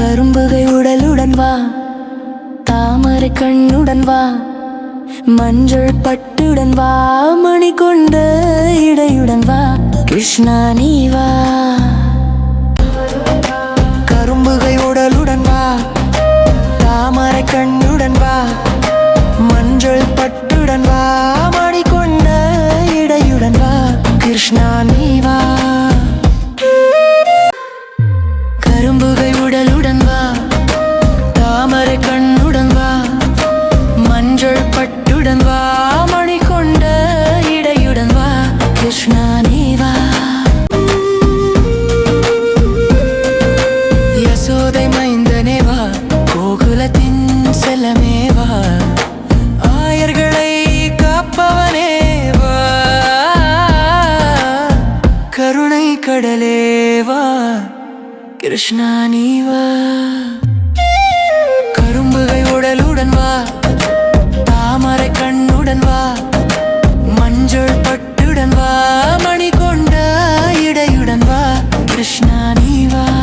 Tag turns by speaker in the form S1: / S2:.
S1: கரும்புகை உடலுடன் வா. தாமரை கண்ணுடன் வா. மஞ்சள் பட்டுடன் வா. மணி கொண்ட இடையுடன் வா. கிருஷ்ணா நீ வா. கரும்புகை உடலுடன் வா. தாமரை கண்ணுடன் வா. மஞ்சள் பட்டுடன் வா. மணி கொண்ட இடையுடன் வா. கிருஷ்ணா நீ கரும்புகை உடலுடன் வா. தாமரை கண்ணுடன் வா. மஞ்சள் பட்டுடன் வா. மணி கொண்ட இடையுடன் வா. கிருஷ்ணா நீ வா. யசோதை மைந்தனே வா. கோகுலத்தின் செல்லமே வா. ஆயர்களை காப்பவனே வா. கருணை கடலே வா. கிருஷ்ணா நீ வா. கரும்புகை உடலுடன் வா. தாமரை கண்ணுடன் வா. மஞ்சள் பட்டுடன் வா. மணி கொண்ட இடையுடன் வா. கிருஷ்ணா நீ வா.